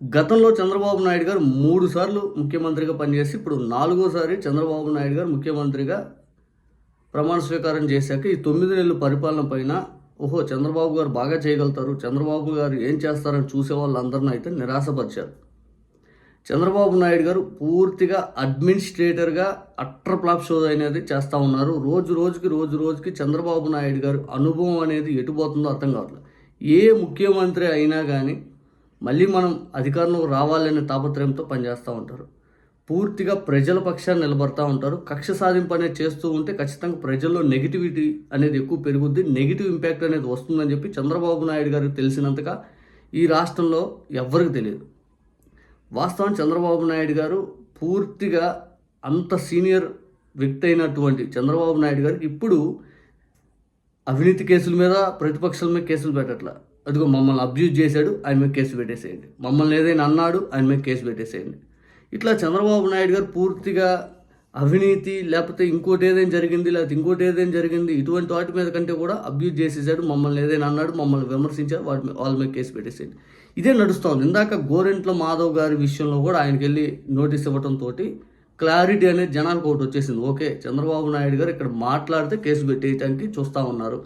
గతంలో చంద్రబాబు నాయుడు గారు మూడు సార్లు ముఖ్యమంత్రిగా పనిచేసి ఇప్పుడు నాలుగోసారి చంద్రబాబు నాయుడు గారు ముఖ్యమంత్రిగా ప్రమాణ స్వీకారం చేశాక ఈ తొమ్మిది నెలల పరిపాలన పైన ఓహో చంద్రబాబు గారు బాగా చేయగలుగుతారు చంద్రబాబు గారు ఏం చేస్తారని చూసే వాళ్ళందరినీ అయితే నిరాశపరిచారు. చంద్రబాబు నాయుడు గారు పూర్తిగా అడ్మినిస్ట్రేటర్గా అట్టర్ ఫ్లాప్ షో అనేది చేస్తూ ఉన్నారు. రోజు రోజుకి రోజు రోజుకి చంద్రబాబు నాయుడు గారు అనుభవం అనేది ఎటుపోతుందో అర్థం కావట్లేదు. ఏ ముఖ్యమంత్రి అయినా కానీ మళ్ళీ మనం అధికారంలోకి రావాలనే తాపత్రయంతో పనిచేస్తూ ఉంటారు. పూర్తిగా ప్రజల పక్షాన్ని నిలబడతా ఉంటారు. కక్ష సాధింపు అనేది చేస్తూ ఉంటే ఖచ్చితంగా ప్రజల్లో నెగిటివిటీ అనేది ఎక్కువ పెరుగుద్ది. నెగిటివ్ ఇంపాక్ట్ అనేది వస్తుందని చెప్పి చంద్రబాబు నాయుడు గారికి తెలిసినంతగా ఈ రాష్ట్రంలో ఎవ్వరికి తెలియదు. వాస్తవం చంద్రబాబు నాయుడు గారు పూర్తిగా అంత సీనియర్ వ్యక్తి అయినటువంటి చంద్రబాబు నాయుడు గారికి ఇప్పుడు అవినీతి కేసుల మీద ప్రతిపక్షాల మీద కేసులు పెట్టట్లా. అదిగో మమ్మల్ని అబ్యూజ్ చేశాడు ఆయన మీద కేసు పెట్టేసేయండి. మమ్మల్ని ఏదైనా అన్నాడు ఆయన మీద కేసు పెట్టేసేయండి. ఇట్లా చంద్రబాబు నాయుడు గారు పూర్తిగా అవినీతి లేకపోతే ఇంకోటి ఏదైనా జరిగింది లేకపోతే ఇంకోటి ఏదైనా జరిగింది ఇటువంటి వాటి మీద కంటే కూడా అబ్యూజ్ చేసేసాడు మమ్మల్ని ఏదైనా అన్నాడు మమ్మల్ని విమర్శించాడు వాటి మీద వాళ్ళ మీద కేసు పెట్టేసేయండి. ఇదే నడుస్తోంది. ఇందాక గోరెంట్ల మాధవ్ గారి విషయంలో కూడా ఆయనకి వెళ్ళి నోటీస్ ఇవ్వడంతో క్లారిటీ అనేది జనాలకు ఒకటి వచ్చేసింది. ఓకే చంద్రబాబు నాయుడు గారు ఇక్కడ మాట్లాడితే కేసు పెట్టేయటానికి చూస్తూ ఉన్నారు.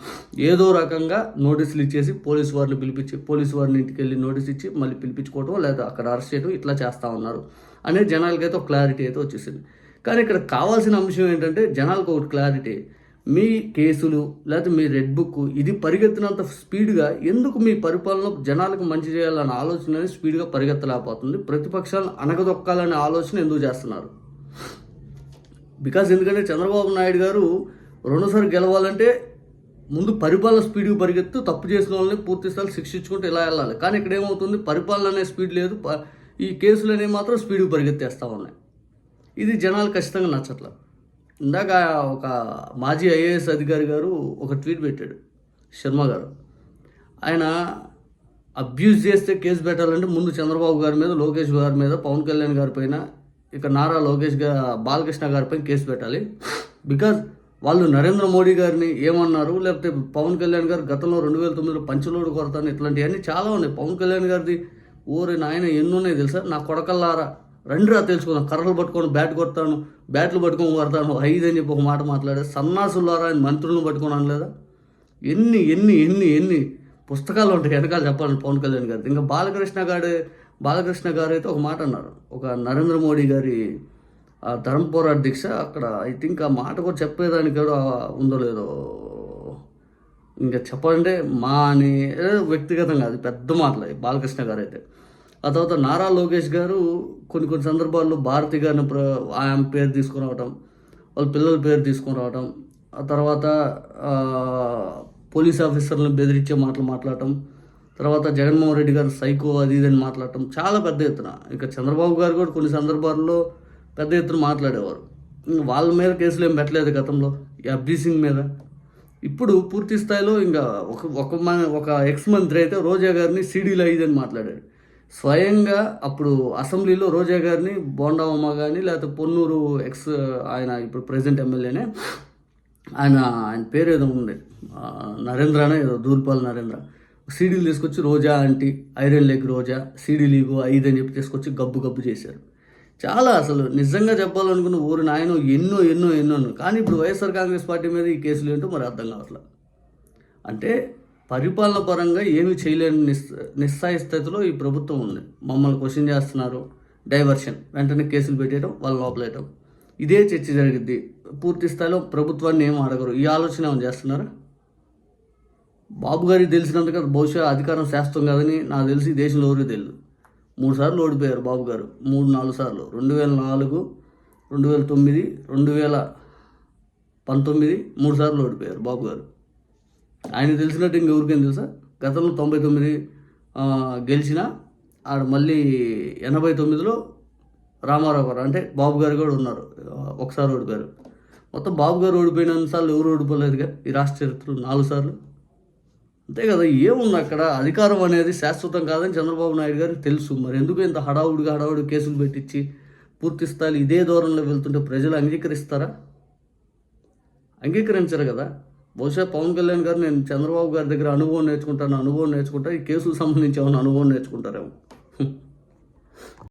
ఏదో రకంగా నోటీసులు ఇచ్చేసి పోలీసు వారిని పిలిపించి పోలీసు వారిని ఇంటికి వెళ్ళి నోటీస్ ఇచ్చి మళ్ళీ పిలిపించుకోవడం లేదా అక్కడ అరెస్ట్ చేయడం ఇట్లా చేస్తూ ఉన్నారు అనేది జనాలకైతే ఒక క్లారిటీ అయితే వచ్చేసింది. కానీ ఇక్కడ కావాల్సిన అంశం ఏంటంటే జనాలకు ఒకటి క్లారిటీ. మీ కేసులు లేకపోతే మీ రెడ్ బుక్ ఇది పరిగెత్తినంత స్పీడ్గా ఎందుకు మీ పరిపాలన జనాలకు మంచి చేయాలన్న ఆలోచన అనేది స్పీడ్గా పరిగెత్తలేకపోతుంది. ప్రతిపక్షాలను అనగదొక్కాలనే ఆలోచన ఎందుకు చేస్తున్నారు? బికాజ్ ఎందుకంటే చంద్రబాబు నాయుడు గారు రెండోసారి గెలవాలంటే ముందు పరిపాలన స్పీడ్కి పరిగెత్తు తప్పు చేసిన వాళ్ళని పూర్తి స్థాయి శిక్షించుకుంటూ ఇలా వెళ్ళాలి. కానీ ఇక్కడ ఏమవుతుంది? పరిపాలన అనే స్పీడ్ లేదు. ప- ఈ కేసులు అనేవి మాత్రం స్పీడ్కి పరిగెత్తేస్తూ ఉన్నాయి. ఇది జనాలు ఖచ్చితంగా నచ్చట్ల. ఇందాక ఒక మాజీ ఐఏఎస్ అధికారి గారు ఒక ట్వీట్ పెట్టాడు శర్మ గారు. ఆయన అబ్యూజ్ చేస్తే కేసు పెట్టాలంటే ముందు చంద్రబాబు గారి మీద లోకేష్ గారి మీద పవన్ కళ్యాణ్ గారి పైన ఇక నారా లోకేష్గా బాలకృష్ణ గారిపై కేసు పెట్టాలి. బికాజ్ వాళ్ళు నరేంద్ర మోడీ గారిని ఏమన్నారు? లేకపోతే పవన్ కళ్యాణ్ గారు గతంలో రెండు వేల తొమ్మిదిలో పంచలోడు కొడతాను ఇట్లాంటివన్నీ చాలా ఉన్నాయి. పవన్ కళ్యాణ్ గారిది ఊరి నాయన ఎన్ని ఉన్నాయి తెలుసా? నా కొడకల్లారా? రెండురా తెలుసుకుందాం. కర్రలు పట్టుకొని బ్యాట్ కొడతాను బ్యాట్లు పట్టుకొని కొడతాను ఐదు అని చెప్పి ఒక మాట మాట్లాడే సన్నాసులారా అని మంత్రులను పట్టుకొని అనలేదా? ఎన్ని ఎన్ని ఎన్ని ఎన్ని పుస్తకాలు ఉంటాయి వెనకాల చెప్పాలని పవన్ కళ్యాణ్ గారు ఇంకా బాలకృష్ణ గారు బాలకృష్ణ గారు అయితే ఒక మాట అన్నారు. ఒక నరేంద్ర మోడీ గారి ఆ ధర్మ దీక్ష అక్కడ ఐ థింక్ ఆ మాట కూడా చెప్పేదానికి కూడా ఉందో లేదో ఇంకా చెప్పాలంటే మా అని వ్యక్తిగతంగా అది పెద్ద మాటలు బాలకృష్ణ గారు అయితే ఆ తర్వాత నారా లోకేష్ గారు కొన్ని కొన్ని సందర్భాల్లో భారతి గారిని ప్ర ఆయన పేరు తీసుకుని రావటం వాళ్ళ పిల్లల పేరు తీసుకుని రావటం ఆ తర్వాత పోలీస్ ఆఫీసర్లను బెదిరించే మాటలు మాట్లాడటం తర్వాత జగన్మోహన్ రెడ్డి గారు సైకో అది ఇది అని మాట్లాడటం చాలా పెద్ద ఎత్తున. ఇంకా చంద్రబాబు గారు కూడా కొన్ని సందర్భాల్లో పెద్ద ఎత్తున మాట్లాడేవారు. ఇంక వాళ్ళ మీద కేసులు ఏం పెట్టలేదు గతంలో ఈ సింగ్ మీద. ఇప్పుడు పూర్తి స్థాయిలో ఇంకా ఒక ఒక మన ఒక ఎక్స్ మంత్రి అయితే రోజా గారిని సీడీలో అయ్యిందని మాట్లాడాడు స్వయంగా అప్పుడు అసెంబ్లీలో రోజా గారిని బోండావమ్మ కానీ లేకపోతే పొన్నూరు ఎక్స్ ఆయన ఇప్పుడు ప్రెసిడెంట్ ఎమ్మెల్యేనే ఆయన ఆయన పేరు ఏదో ఉంది. నరేంద్రనే ఏదో దూర్పాల్ నరేంద్ర. సీడీలు తీసుకొచ్చి Roja aunty iron leg Roja CD Lego ఐదు అని చెప్పి తీసుకొచ్చి గబ్బు గబ్బు చేశారు. చాలా అసలు నిజంగా చెప్పాలనుకున్న ఊరు నాయన ఎన్నో ఎన్నో ఎన్నో కానీ ఇప్పుడు వైఎస్ఆర్ కాంగ్రెస్ పార్టీ మీద ఈ కేసులు ఏంటో మరి అర్థం కావట్లేదు అంటే పరిపాలన పరంగా ఏమి చేయలేని నిస్ నిస్సాయ స్థితిలో ఈ ప్రభుత్వం ఉంది. మమ్మల్ని క్వశ్చన్ చేస్తున్నారు. డైవర్షన్. వెంటనే కేసులు పెట్టేయడం వాళ్ళు లోపలేయడం ఇదే చర్చ జరిగిద్ది పూర్తి స్థాయిలో ప్రభుత్వాన్ని ఏం అడగరు. ఈ ఆలోచన ఏమైనా చేస్తున్నారా? బాబు గారికి తెలిసినంతగా బహుశా అధికారం శాస్త్రం కాదని నాకు తెలిసి దేశంలో ఎవరికి తెలియదు. మూడు సార్లు ఓడిపోయారు బాబు గారు. మూడు నాలుగు సార్లు. రెండు వేల నాలుగు రెండు వేల తొమ్మిది రెండు వేల పంతొమ్మిది మూడు సార్లు ఓడిపోయారు బాబు గారు. ఆయన తెలిసినట్టు ఇంకెవరికేం తెలుసా? గతంలో తొంభై తొమ్మిది గెలిచిన ఆడ మళ్ళీ ఎనభై తొమ్మిదిలో రామారావు గారు అంటే బాబు గారు కూడా ఉన్నారు. ఒకసారి ఓడిపోయారు. మొత్తం బాబు గారు ఓడిపోయినంత సార్లు ఎవరు ఓడిపోలేదుగా ఈ రాష్ట్ర చరిత్రలో? నాలుగు సార్లు. అంతే కదా ఏముంది అక్కడ? అధికారం అనేది శాశ్వతం కాదని చంద్రబాబు నాయుడు గారికి తెలుసు. మరి ఎందుకు ఇంత హడావుడిగా హడావుడి కేసులు పెట్టించి పూర్తి స్థాయిలో ఇదే దూరంలో వెళ్తుంటే ప్రజలు అంగీకరిస్తారా? అంగీకరించరు కదా. బహుశా పవన్ కళ్యాణ్ గారు నేను చంద్రబాబు గారి దగ్గర అనుభవం నేర్చుకుంటాను అనుభవం నేర్చుకుంటా ఈ కేసులకు సంబంధించి ఏమైనా అనుభవం నేర్చుకుంటారేమో.